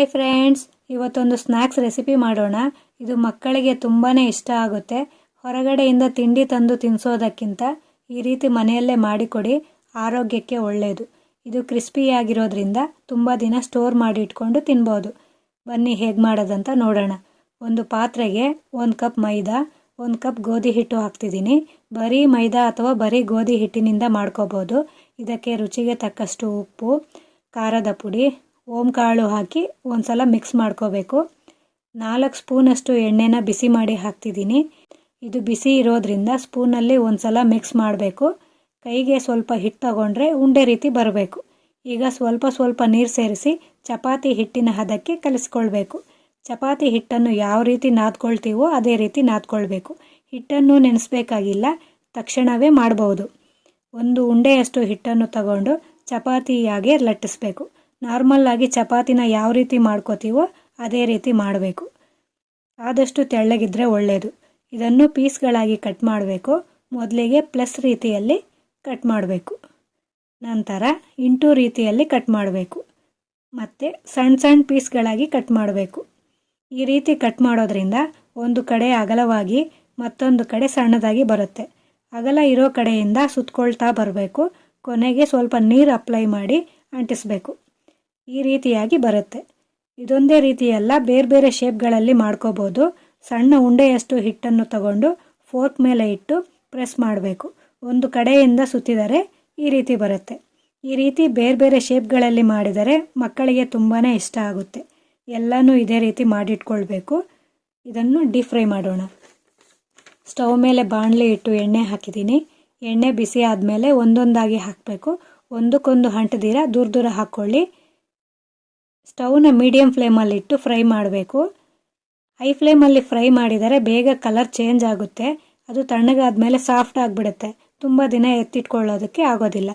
Hi friends ಇವತ್ತೊಂದು snacks recipe ಮಾಡೋಣ. ಇದು ಮಕ್ಕಳಿಗೆ ತುಂಬಾ ಇಷ್ಟ ಆಗುತ್ತೆ. ಹೊರಗಡೆಯಿಂದ ತಿಂಡಿ ತಂದು ತಿನ್ನಿಸೋದಕ್ಕಿಂತ ಈ ರೀತಿ ಮನೆಯಲ್ಲೇ ಮಾಡಿಕೊಡಿ, ಆರೋಗ್ಯಕ್ಕೆ ಒಳ್ಳೆಯದು ಇದು ಕ್ರಿಸ್ಪಿಯಾಗಿರೋದ್ರಿಂದ ತುಂಬ ದಿನ ಸ್ಟೋರ್ ಮಾಡಿ ಇಟ್ಕೊಂಡು ತಿನ್ಬೋದು. ಬನ್ನಿ ಹೇಗೆ ಮಾಡೋದಂತ ನೋಡೋಣ. ಒಂದು ಪಾತ್ರೆಗೆ ಒಂದು ಕಪ್ ಮೈದಾ, ಒಂದು ಕಪ್ ಗೋಧಿ ಹಿಟ್ಟು ಹಾಕ್ತಿದ್ದೀನಿ. ಬರೀ ಮೈದಾ ಅಥವಾ ಬರೀ ಗೋಧಿ ಹಿಟ್ಟಿನಿಂದ ಮಾಡ್ಕೋಬೋದು. ಇದಕ್ಕೆ ರುಚಿಗೆ ತಕ್ಕಷ್ಟು ಉಪ್ಪು, ಖಾರದ ಪುಡಿ ಓಮ್ ಕಾಳು ಹಾಕಿ ಒಂದು ಸಲ ಮಿಕ್ಸ್ ಮಾಡ್ಕೋಬೇಕು. ನಾಲ್ಕು ಸ್ಪೂನಷ್ಟು ಎಣ್ಣೆನ ಬಿಸಿ ಮಾಡಿ ಹಾಕ್ತಿದ್ದೀನಿ. ಇದು ಬಿಸಿ ಇರೋದ್ರಿಂದ ಸ್ಪೂನಲ್ಲಿ ಒಂದು ಸಲ ಮಿಕ್ಸ್ ಮಾಡಬೇಕು. ಕೈಗೆ ಸ್ವಲ್ಪ ಹಿಟ್ಟು ತಗೊಂಡ್ರೆ ಉಂಡೆ ರೀತಿ ಬರಬೇಕು. ಈಗ ಸ್ವಲ್ಪ ಸ್ವಲ್ಪ ನೀರು ಸೇರಿಸಿ ಚಪಾತಿ ಹಿಟ್ಟಿನ ಹದಕ್ಕೆ ಕಲಿಸ್ಕೊಳ್ಬೇಕು. ಚಪಾತಿ ಹಿಟ್ಟನ್ನು ಯಾವ ರೀತಿ ನಾದ್ಕೊಳ್ತೀವೋ ಅದೇ ರೀತಿ ನಾದ್ಕೊಳ್ಬೇಕು. ಹಿಟ್ಟನ್ನು ನೆನೆಸ್ಬೇಕಾಗಿಲ್ಲ, ತಕ್ಷಣವೇ ಮಾಡಬಹುದು ಒಂದು ಉಂಡೆಯಷ್ಟು ಹಿಟ್ಟನ್ನು ತಗೊಂಡು ಚಪಾತಿಯಾಗೆ ಲಟ್ಟಿಸ್ಬೇಕು. ನಾರ್ಮಲ್ ಆಗಿ ಚಪಾತಿನ ಯಾವ ರೀತಿ ಮಾಡ್ಕೋತೀವೋ ಅದೇ ರೀತಿ ಮಾಡಬೇಕು. ಆದಷ್ಟು ತೆಳ್ಳಗಿದ್ರೆ ಒಳ್ಳೆಯದು ಇದನ್ನು ಪೀಸ್ಗಳಾಗಿ ಕಟ್ ಮಾಡಬೇಕು. ಮೊದಲಿಗೆ ಪ್ಲಸ್ ರೀತಿಯಲ್ಲಿ ಕಟ್ ಮಾಡಬೇಕು. ನಂತರ ಇಂಟು ರೀತಿಯಲ್ಲಿ ಕಟ್ ಮಾಡಬೇಕು. ಮತ್ತು ಸಣ್ಣ ಸಣ್ಣ ಪೀಸ್ಗಳಾಗಿ ಕಟ್ ಮಾಡಬೇಕು. ಈ ರೀತಿ ಕಟ್ ಮಾಡೋದ್ರಿಂದ ಒಂದು ಕಡೆ ಅಗಲವಾಗಿ ಮತ್ತೊಂದು ಕಡೆ ಸಣ್ಣದಾಗಿ ಬರುತ್ತೆ. ಅಗಲ ಇರೋ ಕಡೆಯಿಂದ ಸುತ್ತಕೊಳ್ತಾ ಬರಬೇಕು. ಕೊನೆಗೆ ಸ್ವಲ್ಪ ನೀರು ಅಪ್ಲೈ ಮಾಡಿ ಅಂಟಿಸ್ಬೇಕು. ಈ ರೀತಿಯಾಗಿ ಬರುತ್ತೆ. ಇದೊಂದೇ ರೀತಿಯಲ್ಲ ಬೇರೆ ಬೇರೆ ಶೇಪ್ಗಳಲ್ಲಿ ಮಾಡ್ಕೋಬೋದು. ಸಣ್ಣ ಉಂಡೆಯಷ್ಟು ಹಿಟ್ಟನ್ನು ತಗೊಂಡು ಫೋರ್ಕ್ ಮೇಲೆ ಇಟ್ಟು ಪ್ರೆಸ್ ಮಾಡಬೇಕು. ಒಂದು ಕಡೆಯಿಂದ ಸುತ್ತಿದರೆ ಈ ರೀತಿ ಬರುತ್ತೆ. ಈ ರೀತಿ ಬೇರೆ ಬೇರೆ ಶೇಪ್ಗಳಲ್ಲಿ ಮಾಡಿದರೆ ಮಕ್ಕಳಿಗೆ ತುಂಬಾ ಇಷ್ಟ ಆಗುತ್ತೆ. ಎಲ್ಲನೂ ಇದೇ ರೀತಿ ಮಾಡಿಟ್ಕೊಳ್ಬೇಕು. ಇದನ್ನು ಡೀಪ್ ಫ್ರೈ ಮಾಡೋಣ. ಸ್ಟವ್ ಮೇಲೆ ಬಾಣಲೆ ಇಟ್ಟು ಎಣ್ಣೆ ಹಾಕಿದ್ದೀನಿ. ಎಣ್ಣೆ ಬಿಸಿ ಆದಮೇಲೆ ಒಂದೊಂದಾಗಿ ಹಾಕಬೇಕು. ಒಂದಕ್ಕೊಂದು ಹಂಟದಿರ ದೂರ ದೂರ ಹಾಕ್ಕೊಳ್ಳಿ. ಸ್ಟವ್ನ ಮೀಡಿಯಂ ಫ್ಲೇಮಲ್ಲಿಟ್ಟು ಫ್ರೈ ಮಾಡಬೇಕು. ಹೈ ಫ್ಲೇಮಲ್ಲಿ ಫ್ರೈ ಮಾಡಿದರೆ ಬೇಗ ಕಲರ್ ಚೇಂಜ್ ಆಗುತ್ತೆ. ಅದು ತಣ್ಣಗಾದ ಮೇಲೆ ಸಾಫ್ಟ್ ಆಗಿಬಿಡುತ್ತೆ. ತುಂಬ ದಿನ ಎತ್ತಿಟ್ಕೊಳ್ಳೋದಕ್ಕೆ ಆಗೋದಿಲ್ಲ.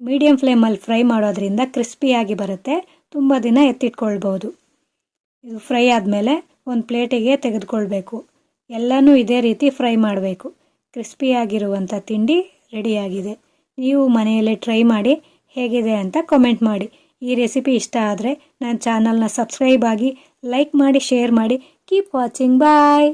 ಮೀಡಿಯಮ್ ಫ್ಲೇಮಲ್ಲಿ ಫ್ರೈ ಮಾಡೋದ್ರಿಂದ ಕ್ರಿಸ್ಪಿಯಾಗಿ ಬರುತ್ತೆ. ತುಂಬ ದಿನ ಎತ್ತಿಟ್ಕೊಳ್ಬೋದು. ಇದು ಫ್ರೈ ಆದಮೇಲೆ ಒಂದು ಪ್ಲೇಟಿಗೆ ತೆಗೆದುಕೊಳ್ಬೇಕು. ಎಲ್ಲನೂ ಇದೇ ರೀತಿ ಫ್ರೈ ಮಾಡಬೇಕು. ಕ್ರಿಸ್ಪಿಯಾಗಿರುವಂಥ ತಿಂಡಿ ರೆಡಿಯಾಗಿದೆ. ನೀವು ಮನೆಯಲ್ಲೇ ಟ್ರೈ ಮಾಡಿ ಹೇಗಿದೆ ಅಂತ ಕಮೆಂಟ್ ಮಾಡಿ. ಈ ರೆಸಿಪಿ ಇಷ್ಟ ಆದರೆ ನನ್ನ ಚಾನಲ್ನ ಸಬ್ಸ್ಕ್ರೈಬ್ ಆಗಿ ಲೈಕ್ ಮಾಡಿ ಶೇರ್ ಮಾಡಿ ಕೀಪ್ ವಾಚಿಂಗ್ ಬಾಯ್